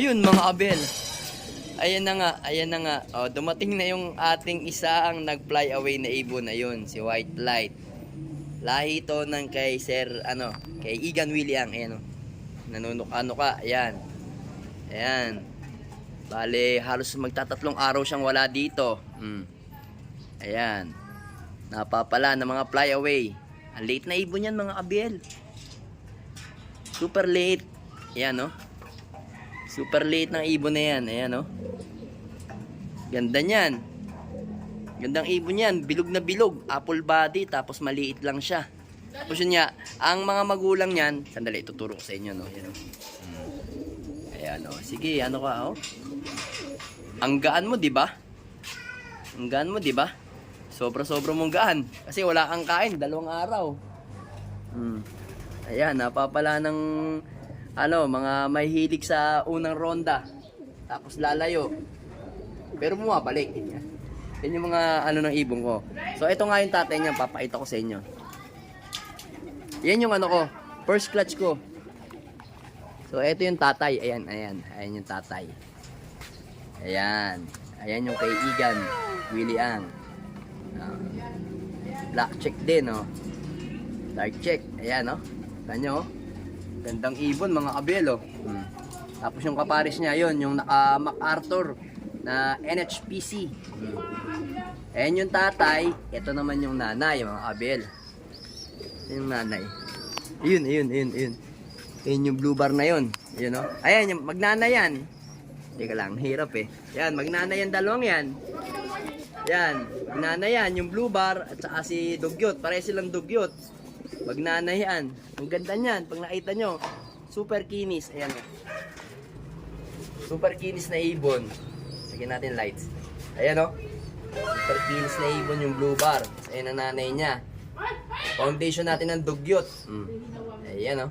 Ayun mga abel. Ayan na nga, ayan na nga. Oh, dumating na yung ating isa ang nag-fly away na ibon na yun, si White Light. Lahi to ng kay Sir, ano, kay Igan William. Ayan o. Nanunok ano ka, ayan. Ayan. Bale, halos magtatatlong araw siyang wala dito. Hmm. Ayan. Napapala ng mga fly away. Ang late na ibon yan mga abel. Super late. Ayan no. Super late ng ibon na yan. Ayan no. Ganda niyan. Gandang ibon yan. Bilog na bilog. Apple body. Tapos maliit lang siya. Tapos yun nga, ang mga magulang niyan, sandali, tuturo ko sa inyo, no? Ayan? Hmm. Ayan, no? Sige, ano ka, oh? Ang gaan mo, di ba? Ang gaan mo, di ba? Sobra-sobra mong gaan. Kasi wala kang kain, dalawang araw. Hmm. Ayan, napapala ng ano, mga may hilig sa unang ronda. Tapos lalayo. Pero bumabalik. Yan. Yan yung mga ano ng ibong ko. So ito nga yung tatay niya, papakita ko sa inyo. Yan yung ano ko, first clutch ko. So ito yung tatay, ayan, ayan, ayan yung tatay. Ayan. Ayan yung kay Igan, Willie Ang. Ah, black check din, oh. Dark check, ayan, oh. Tanyo, oh. Gandang ibon, mga kabel, oh. Hmm. Tapos yung kaparis niya, yun, yung naka MacArthur na NHPC. Hmm. Ayan yung tatay, ito naman yung nanay, mga kabel. Yung nanay. Ayun, ayun, ayun, ayun. Ayun yung blue bar na yun. Ayun, oh. Ayan, yung magnana yan. Teka lang, hirap eh. Yan, magnana yan dalawang yan. Yan, magnana yan, yung blue bar at saka si dugyot. Pare silang dugyot. Magnana yan. Ang ganda niyan, pag nakita nyo. Super kinis. Ayan. Super kinis na ibon. Lagyan natin lights. Ayan oh. Super kinis na ibon yung blue bar. Ayan ang nanay niya. Foundation natin ng dugyot. Mm. Ayan oh.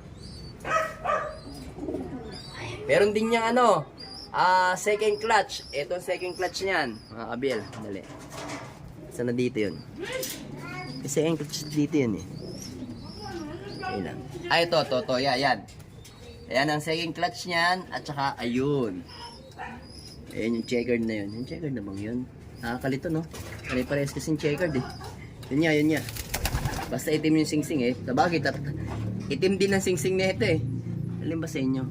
Meron din niyang ano, ah second clutch. Ito second clutch niyan. Mga kabil, dali. Saan na dito yun? Yung second clutch dito yun eh. Ayun. Ay, ito, ito, ito. Yan, yan. Ayan ang second clutch niyan. At saka, ayun. Ayan yung checkered na yun. Yung checkered na bang yun? Nakakalito, no? Pare-pares kasing checkered eh. Yun nga, yun nga. Basta itim yung singsing eh. Sabagay, tat itim din ang singsing na ito eh. Alin ba sa inyo?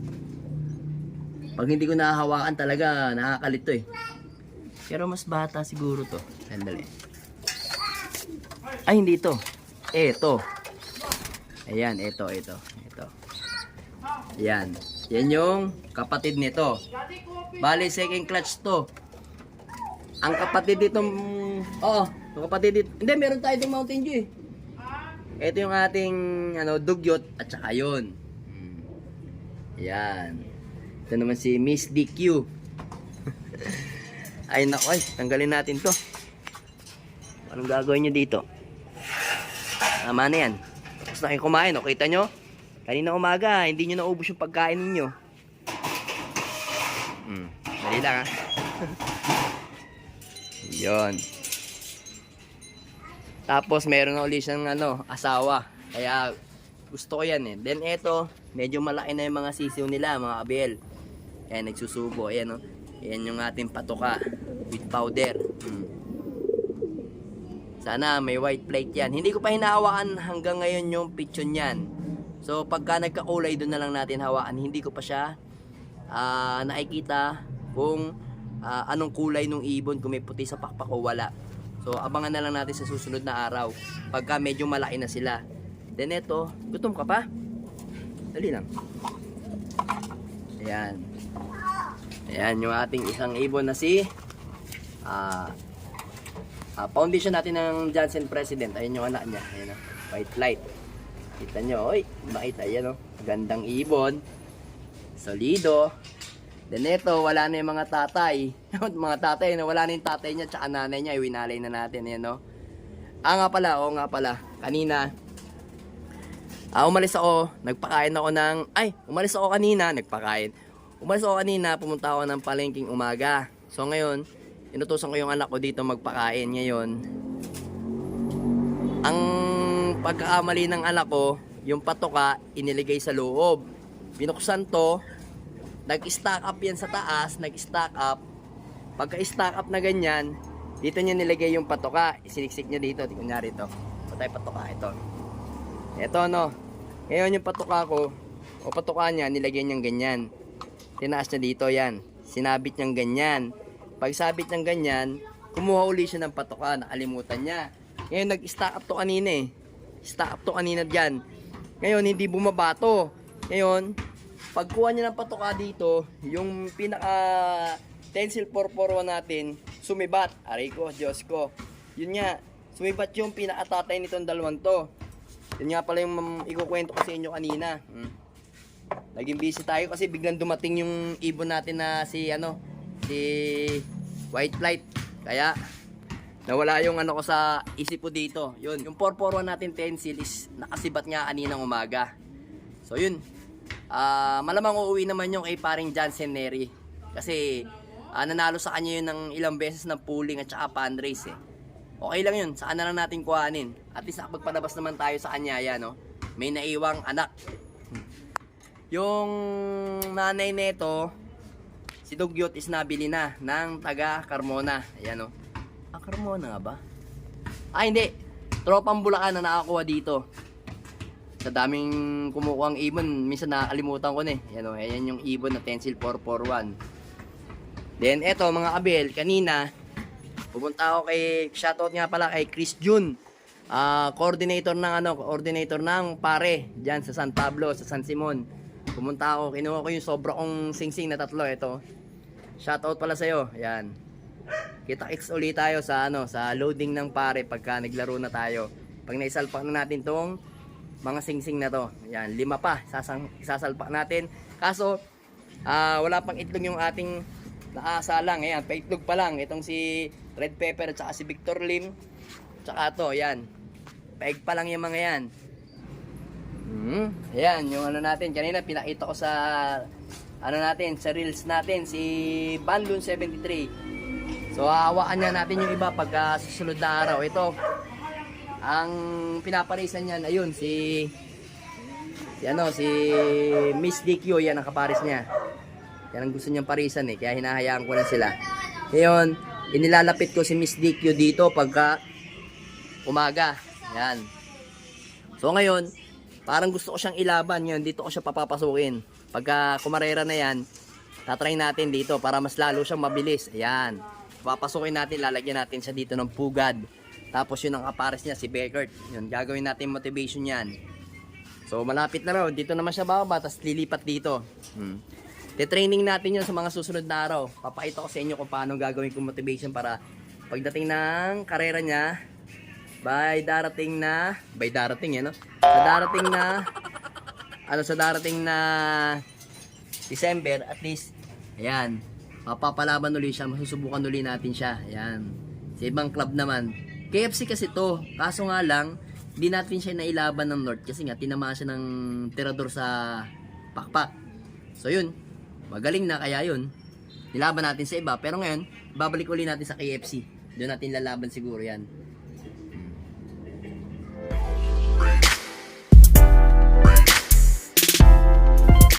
Pag hindi ko nahahawakan talaga, nakakalito eh. Pero mas bata siguro to. Sandali. Ay, hindi ito. Eh, ito. Ayan, ito, ito. Ito. Ayan. Yan yung kapatid nito. Bali, second clutch to. Ang kapatid ditong... Oo, ang kapatid dito. Hindi, meron tayo itong Mountain Dew eh. Ito yung ating ano, dugyot at saka yun. Hmm. Yan. Ito naman si Miss DQ. ay nako ay, tanggalin natin to. Anong gagawin nyo dito? Tama na yan. Tapos na kayo kumain, o kita nyo? Kanina umaga, hindi nyo naubos yung pagkain ninyo. Hmm, dali lang ha. Yon. Tapos meron na ulit siyang ano, asawa. Kaya gusto ko yan eh. Then eto, medyo malaki na yung mga sisiw nila, mga abel. Ayan, nagsusubo. Ayan o. Ayan yung ating patuka with powder. Hmm. Sana may white plate yan. Hindi ko pa hinahawakan hanggang ngayon yung pichon yan. So pagka nagkakulay doon na lang natin hawakan. Hindi ko pa siya ah, nakikita kung ah, anong kulay nung ibon. Kung may puti sa pakpak o wala. So abangan na lang natin sa susunod na araw. Pagka medyo malaki na sila. Then eto, gutom ka pa? Dali lang. Ayan. Ayan yung ating isang ibon na si ah ah, foundation natin ng Johnson President. Ayan yung anak niya. Ayan o. White light. Kita nyo. Oy, makita. Ayan o. Gandang ibon. Solido. Then ito, wala na yung mga tatay. Mga tatay na wala na yung tatay niya tsaka nanay niya. Iwinalay na natin. Ayan o. Ah nga pala, oo nga pala. Kanina, ah, umalis ako. Nagpakain ako ng, ay, umalis ako kanina. Nagpakain. Umalis ako kanina. Pumunta ako ng palengking umaga. So ngayon, inutusan ko yung anak ko dito magpakain ngayon. Ang pagkakamali ng anak ko, yung patoka, iniligay sa loob. Binuksan to, nag-stack up yan sa taas, nag-stack up. Pagka-stack up na ganyan, dito niya nilagay yung patoka. Isiniksik niya dito. Di kunyari ito. Ito tayo patoka. Ito. Ito no. Ngayon yung patoka ko, o patoka niya, nilagay niyang ganyan. Tinaas niya dito yan. Sinabit niyang ganyan. Pag sabit niyang ganyan, kumuha uli siya ng patoka. Nakalimutan niya. Ngayon nag-stack up to kanina eh. Stack up to kanina dyan. Ngayon, hindi bumabato. Ngayon, pagkuha niya ng patoka dito, yung pinaka Tencel 441 natin, sumibat. Aray ko, Diyos ko. Yun nga, sumibat yung pinakatatay nitong dalawang to. Yun nga pala yung ikukwento ko sa inyo kanina. Hmm. Naging busy tayo kasi biglang dumating yung ibon natin na si ano, si White Flight. Kaya nawala yung ano ko sa isip ko dito. Yun, yung 441 natin Tencel is nakasibat nga kaninang umaga. So yun, ah malamang uuwi naman yung kay paring Jansen Neri. Kasi ah, nanalo sa kanya yun ng ilang beses ng pooling at saka fundraise eh. Okay lang yun, saan na lang natin kuhanin. At least nakapagpalabas naman tayo sa kanya yan, no? May naiwang anak. Yung nanay nito, si Dugyot is nabili na ng taga Carmona. Ayan, no? Ah, Carmona nga ba? Ah, hindi. Tropang Bulacan na nakakuha dito. Sa daming kumukuha ang ibon, minsan nakakalimutan ko na eh. Yan o, ayan yung ibon na Tencel 441. Then eto mga kabel, kanina pupunta ako kay shoutout nga pala kay Chris Jun. Ah, coordinator ng ano, coordinator ng pare diyan sa San Pablo, sa San Simon. Pumunta ako, kinuha ko yung sobra kong singsing na tatlo ito. Shoutout pala sa iyo. Yan. Kita-kits ulit tayo sa ano, sa loading ng pare pagka naglaro na tayo. Pag naisalpak na natin tong mga singsing na to. Yan, lima pa sasang isasalpak natin. Kaso ah, wala pang itlog yung ating nakasalang. Ayan, paitlog pa lang. Itong si Red Pepper at si Victor Lim. Tsaka to, yan. Paig pa lang yung mga yan. Hmm, ayan, yung ano natin. Kanina pinakita ko sa ano natin, sa reels natin, si Banlun 73. So, hawakan niya natin yung iba pagka susunod na araw. Ito, ang pinaparisan niyan, ayun, si si ano, si Miss DQ, yan ang kaparis niya. Yan ang gusto niyang parisan eh, kaya hinahayaan ko na sila. Ngayon, inilalapit ko si Miss DQ dito pagka umaga. Yan. So ngayon, parang gusto ko siyang ilaban ngayon, dito ko siya papapasukin. Pagka kumarera na yan, tatry natin dito para mas lalo siyang mabilis. Ayan. Papasukin natin, lalagyan natin siya dito ng pugad. Tapos yun ang kapares niya, si Beckert. Yun, gagawin natin motivation yan. So malapit na raw, dito naman siya bababa, tapos lilipat dito. Hmm. Te-training natin yun sa mga susunod na araw. Papakita ko sa inyo kung paano gagawin kong motivation para pagdating ng karera niya, by darating na, by darating yan, no? Sa darating na, ano, sa darating na December, at least, ayan, mapapalaban ulit siya, masusubukan ulit natin siya, ayan. Sa ibang club naman, KFC kasi to, kaso nga lang, hindi natin siya nailaban ng North kasi nga tinamaan siya ng tirador sa pakpak. So yun, magaling na kaya yun. Nilaban natin sa iba, pero ngayon, babalik uli natin sa KFC. Doon natin lalaban siguro yan.